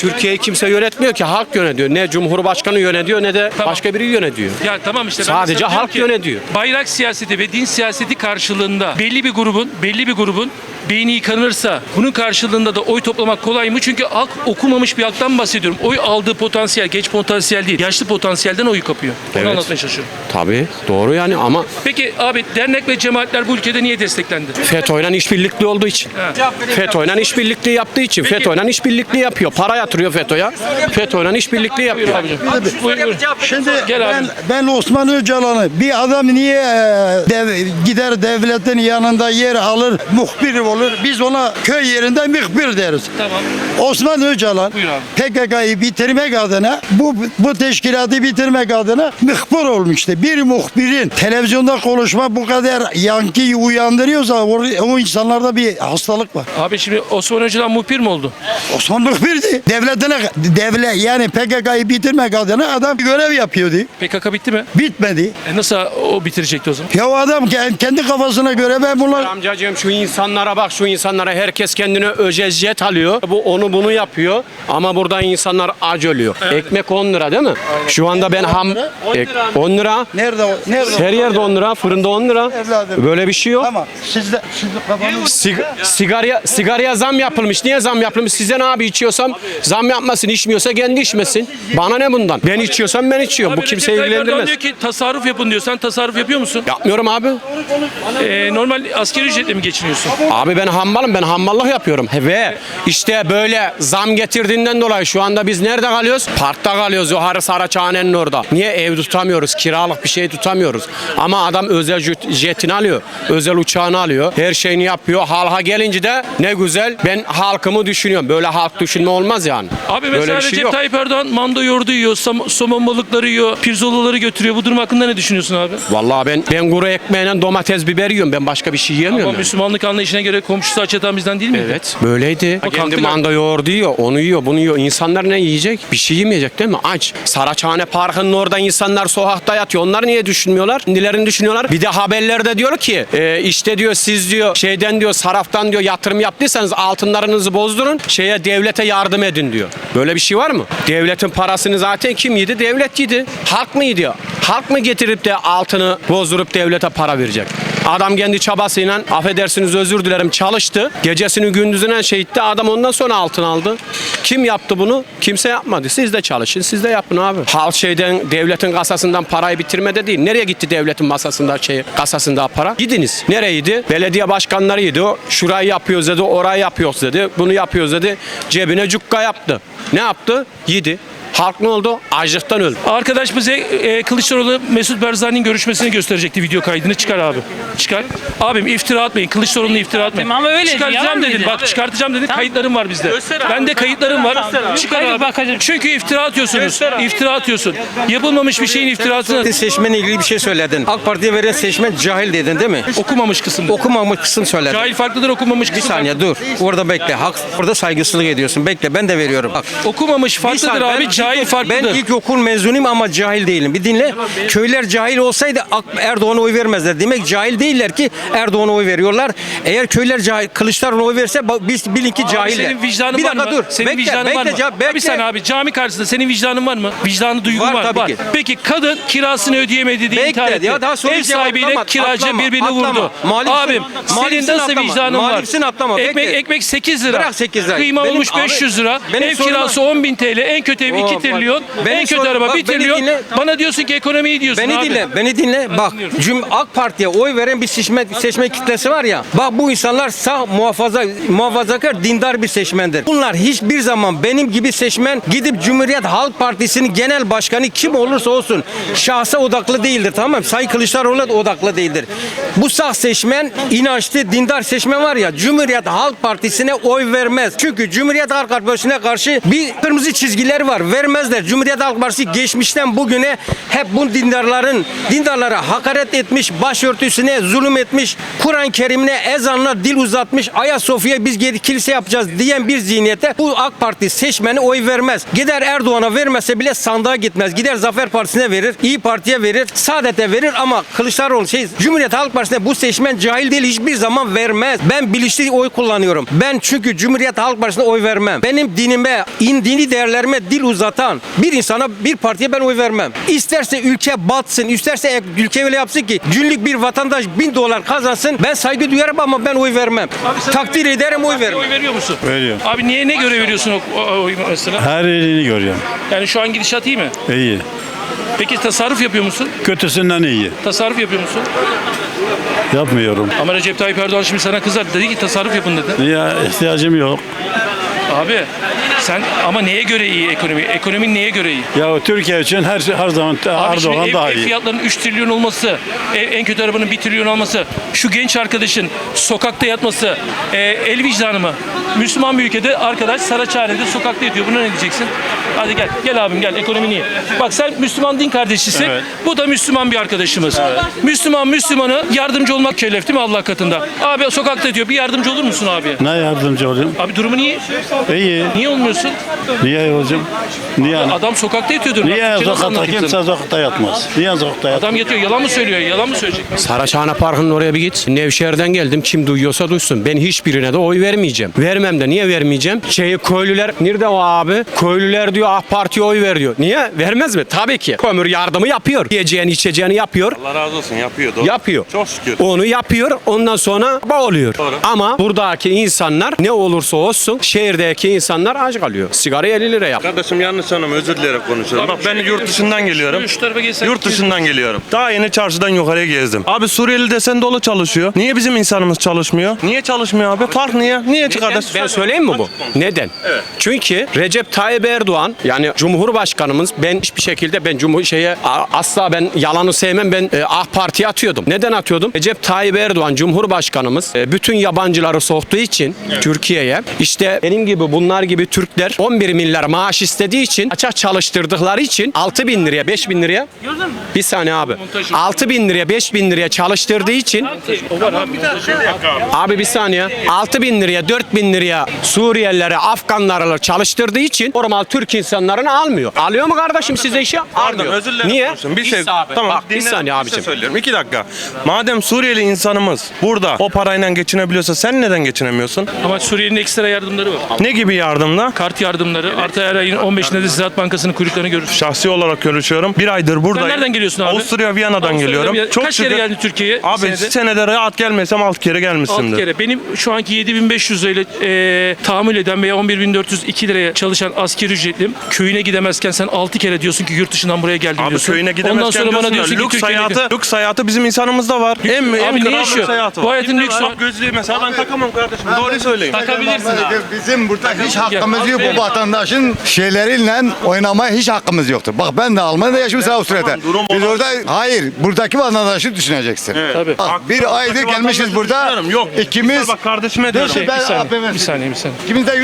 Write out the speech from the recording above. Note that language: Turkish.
Türkiye'yi kimse yönetmiyor ki halk yönetiyor. Ne Cumhurbaşkanı yönetiyor ne de Tamam. başka biri yönetiyor. Ya tamam işte ben Sadece diyorum halk ki, yönetiyor. Bayrak siyaseti ve din siyaseti karşılığında belli bir grubun belli bir grubun beyni yıkanırsa bunun karşılığında da oy toplamak kolay mı? Çünkü halk okumamış bir halktan bahsediyorum. Oy aldığı potansiyel, geç potansiyel değil. Yaşlı potansiyelden oy kapıyor. Onu Evet. anlatmaya çalışıyorum. Tabii doğru yani ama Peki abi dernek ve cemaatler bu ülkede niye desteklendi? FETÖ'yle işbirlikli olduğu için. FETÖ'yle işbirlikli yaptığı için. FETÖ'yle işbirlikli yapıyor. Para yatırıyor FETÖ'ye. FETÖ'yle işbirlikli yapıyor. Buyur, buyur. Şimdi Gel abi. ben, ben Osman Öcalan'ı bir adam niye e, dev- gider devletin yanında yer alır muhbir olur biz ona köy yerinde muhbir deriz. Tamam. Osman Öcalan Buyur abi. PKK'yı bitirmek adına bu bu teşkilatı bitirmek adına muhbir olmuştu. Bir muhbirin televizyonda konuşma bu kadar yankıyı uyandırıyorsa o, o insanlarda bir hastalık var. Abi şimdi Osman Öcalan muhbir mi oldu? Osman muhbirdi. Devletine devlet yani PKK'yı bitirmek adına adam görev yapıyordu. PKK bitti mi? Bitmedi. E nasıl o bitirecekti o zaman? Ya o adam ke- kendi kafasına göre ben bunlar Amcacığım şu insanlara bak şu insanlara herkes kendine özel alıyor. Bu onu bunu yapıyor ama burada insanlar aç ölüyor. Ekmek 10 lira değil mi? Şu anda ben ham ek- 10 lira. nerede o- nerede? o- Her yerde 10 lira, fırında 10 lira. Evladım. Böyle bir şey yok. Ama sizde sizde kafanız Sig- sigaraya sigaraya zam yapılmış. Niye zam yapılmış? Size ne abi içiyorsam zam yapmasın, içmiyorsa kendi içmesin. Bana ne bundan? Ben içiyorsam ben içiyorum. Bu Abi kimseyi Tayyip Erdoğan ilgilendirmez. diyor ki tasarruf yapın diyor. Sen tasarruf yapıyor musun? Yapmıyorum abi. Ee, normal askeri ücretle mi geçiniyorsun? Abi ben hammalım. Ben hammallık yapıyorum. Ve işte böyle zam getirdiğinden dolayı şu anda biz nerede kalıyoruz? Parkta kalıyoruz. Yukarı Saraçhane'nin orada. Niye ev tutamıyoruz? Kiralık bir şey tutamıyoruz. Ama adam özel jet- jetini alıyor. Özel uçağını alıyor. Her şeyini yapıyor. Halka gelince de ne güzel. Ben halkımı düşünüyorum. Böyle halk düşünme olmaz yani. Abi mesela şey Recep yok. Tayyip Erdoğan mando yoğurdu yiyor, som- somon balıkları yiyor, pirzolaları götürüyor. Bu durum hakkında ne düşünüyorsun abi? Vallahi ben ben kuru ekmeğine domates biber yiyorum. Ben başka bir şey yiyemiyorum. Ama yani. Müslümanlık anlayışına göre komşusu aç yatan bizden değil mi? Evet böyleydi. O Kendi kalktı- manda yoğurdu yiyor, onu yiyor, bunu yiyor. İnsanlar ne yiyecek? Bir şey yemeyecek değil mi? Aç. Saraçhane Parkı'nın orada insanlar sokakta yatıyor. Onlar niye düşünmüyorlar? Kendilerini düşünüyorlar. Bir de haberlerde diyor ki e, işte diyor siz diyor şeyden diyor saraftan diyor yatırım yaptıysanız altınlarınızı bozdurun. Şeye devlete yardım edin diyor. Böyle bir şey var mı? Devletin parasını zaten kim yedi? Devlet yedi. Halk mı yedi? Halk mı getirip de altını bozdurup devlete para verecek? Adam kendi çabasıyla affedersiniz özür dilerim çalıştı. Gecesini gündüzüne şey etti. Adam ondan sonra altın aldı. Kim yaptı bunu? Kimse yapmadı. Siz de çalışın. Siz de yapın abi. Halk şeyden devletin kasasından parayı bitirmede değil. Nereye gitti devletin masasında şey kasasında para? Gidiniz. Nereydi? Belediye başkanlarıydı. Şurayı yapıyoruz dedi. Orayı yapıyoruz dedi. Bunu yapıyoruz dedi. Cebine cukka yaptı. Ne yaptı? Yedi. Halk ne oldu? Açlıktan öldü. Arkadaş bize e, Kılıçdaroğlu Mesut Barzani'nin görüşmesini gösterecekti video kaydını çıkar abi. Çıkar. Abim iftira atmayın. Kılıçdaroğlu'nu iftira atmayın. Tamam, öyleydi, Çıkartacağım dedin. Bak çıkartacağım dedin. Tamam. Kayıtlarım var bizde. Göster abi. Ben de kayıtlarım var. Göster abi. Çıkar abi. bakacağım. Çünkü iftira atıyorsunuz. Göster abi. İftira atıyorsun. Yapılmamış bir şeyin iftirasını Seçmenle ilgili bir şey söyledin. AK Parti'ye veren seçmen cahil dedin değil mi? okumamış kısımda. Okumamış kısım söyledin. Cahil farklıdır okumamış Bir kısım. saniye dur. Orada bekle. Hak orada saygısızlık ediyorsun. Bekle ben de veriyorum. Bak. Okumamış Bir farklıdır abi. Ben cahil ilk- farklıdır. Ben ilkokul mezunuyum ama cahil değilim. Bir dinle. Köyler cahil olsaydı Erdoğan'a oy vermezler. Demek cahil değiller ki Erdoğan'a oy veriyorlar. Eğer köyler cahil, Kılıçdaroğlu'na oy verse biz bilin ki cahiller. Senin vicdanın bir var dakika mı? dur. Senin bekle, vicdanın bekle, var mı? cevap- bekle. Bir saniye abi cami karşısında senin vicdanın var mı? Vicdanı duygun var. Var Var. tabii ki. Peki kadın kirasını ödeyemedi diye Bekle, intihar etti. ya daha soru Ev sahibiyle atlama, kiracı atlama, birbirini atlama. vurdu. Muhalifsin, Abim senin nasıl atlama, vicdanın var? muhalifsin atlama, Ekmek, ekmek 8 lira. Bırak 8 lira. Kıyma Benim- olmuş abi, 500 lira. Ev kirası 10 bin TL. En kötü ev 2 Oo, bak. trilyon. Benim en kötü sorum- araba bak, 1 beni trilyon. dinle. Bana diyorsun ki ekonomiyi diyorsun Beni abi. dinle, beni dinle. Bak, cüm AK Parti'ye oy veren bir seçmen, seçmen kitlesi var ya. Bak bu insanlar sağ muhafaza muhafazakar dindar bir seçmendir. Bunlar hiçbir zaman benim gibi seçmen gidip Cumhuriyet Halk Partisi'nin genel başkanı kim olursa olsun şahsa odaklı değildir tamam mı? Sayın Kılıçdaroğlu da odaklı değildir. Bu sağ seçmen inançlı dindar seçmen var ya Cumhuriyet Halk Partisi'ne oy vermez. Çünkü Cumhuriyet Halk Partisi'ne karşı bir kırmızı çizgiler var ve vermezler. Cumhuriyet Halk Partisi geçmişten bugüne hep bu dindarların dindarlara hakaret etmiş, başörtüsüne zulüm etmiş, Kur'an-ı Kerim'ine ezanla dil uzatmış, Ayasofya'ya biz geri kilise yapacağız diyen bir zihniyete bu AK Parti seçmeni oy vermez. Gider Erdoğan'a vermese bile sandığa gitmez. Gider Zafer Partisi'ne verir, İyi Parti'ye verir, Saadet'e verir ama Kılıçdaroğlu şey Cumhuriyet Halk Partisi'ne bu seçmen cahil değil hiçbir zaman vermez. Ben bilinçli oy kullanıyorum. Ben çünkü Cumhuriyet Halk Partisi'ne oy vermem. Benim dinime, in dini değerlerime dil uzatan bir insana, bir partiye ben oy vermem. İsterse ülke batsın, isterse ülke öyle yapsın ki günlük bir vatandaş bin dolar kazansın. Ben saygı duyarım ama ben oy vermem. Abi Takdir oy- ederim oy vermem. Oy veriyor musun? Veriyorum. Abi niye ne göre veriyorsun o, o, oy mesela? Her elini görüyorum. Yani şu an gidişat iyi mi? İyi. Peki tasarruf yapıyor musun? Kötüsünden iyi. Tasarruf yapıyor musun? Yapmıyorum. Ama Recep Tayyip Erdoğan şimdi sana kızar. Dedi ki tasarruf yapın dedi. Niye ihtiyacım yok. Abi sen ama neye göre iyi ekonomi? Ekonomin neye göre iyi? Ya Türkiye için her şey her zaman Abi şimdi Erdoğan ev, daha ev iyi. fiyatlarının 3 trilyon olması, ev- en kötü arabanın 1 trilyon olması, şu genç arkadaşın sokakta yatması, e, el vicdanı mı? Müslüman bir ülkede arkadaş Saraçhane'de sokakta yatıyor. Buna ne diyeceksin? Hadi gel. Gel abim gel. Ekonomi niye? Bak sen Müslüman din kardeşisin. Evet. Bu da Müslüman bir arkadaşımız. Müslüman Müslümanı yardımcı olmak kellef değil mi Allah katında? Abi sokakta yatıyor. Bir yardımcı olur musun abi? Ne yardımcı olayım? Abi durumu niye? İyi. Niye olmuyorsun? Niye olacağım? Niye? Adam sokakta yatıyordur. Niye nasıl sokakta kimse sokakta yatmaz? Niye sokakta yatmaz? Adam yatıyor. Yalan mı söylüyor? Yalan mı söyleyecek? Saraçhane Parkı'nın oraya bir git. Nevşehir'den geldim. Kim duyuyorsa duysun. Ben hiçbirine de oy vermeyeceğim. Vermem de niye vermeyeceğim? Şeyi köylüler nerede o abi? Köylüler diyor AK Parti'ye oy ver diyor. Niye? Vermez mi? Tabii ki. Kömür yardımı yapıyor. Yiyeceğini içeceğini yapıyor. Allah razı olsun yapıyor doğru. Yapıyor. Çok şükür. Onu yapıyor. Ondan sonra boğuluyor. Doğru. Ama buradaki insanlar ne olursa olsun şehirdeki insanlar aç kalıyor. Sigara 50 lira yap. Kardeşim yanlış anlama özür dileyerek konuşuyorum. Bak ben yurt dışından geliyorum. Şu- şu tarafa gelsen- Yurt dışından geliyorum. Daha yeni çarşıdan yukarıya gezdim. Abi Suriyeli desen dolu çalışıyor. Niye bizim insanımız çalışmıyor? Niye çalışmıyor abi? Fark niye? Niye kardeş? Ben söyleyeyim mi bu? Neden? Çünkü Recep Tayyip Erdoğan yani Cumhurbaşkanımız ben hiçbir şekilde ben Cumhur şeye a- asla ben yalanı sevmem ben e, AK Parti'ye atıyordum. Neden atıyordum? Recep Tayyip Erdoğan Cumhurbaşkanımız e, bütün yabancıları soktuğu için Türkiye'ye işte benim gibi bunlar gibi Türkler 11 milyar maaş istediği için açık çalıştırdıkları için 6 bin liraya 5 bin liraya bir saniye abi 6 bin liraya 5 bin liraya çalıştırdığı için abi. Abi bir saniye. 6 bin liraya 4 bin liraya Suriyelilere Afganları çalıştırdığı için normal Türk insanlarını almıyor. Alıyor mu kardeşim size işe? Pardon Almıyor. özür dilerim. Niye? Bir şey, abi, tamam, bak bir dinle, saniye bir şey abicim. söylüyorum. İki dakika. Madem Suriyeli insanımız burada o parayla geçinebiliyorsa sen neden geçinemiyorsun? Ama Suriye'nin ekstra yardımları var. Ne gibi yardımla? Kart yardımları. Artı her ayın 15'inde de Ziraat Bankası'nın kuyruklarını görürsün. Şahsi olarak görüşüyorum. Bir aydır buradayım. nereden geliyorsun abi? Avusturya Viyana'dan Avusturya'dan geliyorum. bir- Çok Kaç şükür. kere geldin Türkiye'ye? Abi senede? senede rahat gelmesem 6 kere 6 gelmişsimdir. kere. Benim şu anki 7500 lirayla e, tahammül eden veya 11402 liraya çalışan asker ücretlim köyüne gidemezken sen 6 kere diyorsun ki yurt dışından buraya geldim Abi diyorsun. köyüne gidemezken Ondan sonra bana diyorsun diyorsun da ki lüks Türkiye'ye hayatı, lüks hayatı bizim insanımızda var. En, en Abi ne kral yaşıyor? lüks hayatı Bu var. hayatın lüksü var. Bak gözlüğü mesela ben takamam kardeşim. Doğruyu söyleyin. Takabilirsin abi. Bizim burada hiç hakkımız yok bu vatandaşın şeyleriyle oynamaya hiç hakkımız yoktur. Bak ben de Almanya'da yaşıyorum Avusturya'da. Tamam, durum Biz olan- orada hayır buradaki vatandaşı düşüneceksin. Tabii. Bak, bir aydır gelmişiz burada. Yok. İkimiz Bak kardeşime Dur, diyorum. ben Bir saniye, APM'si. bir saniye, bir saniye. İkimiz de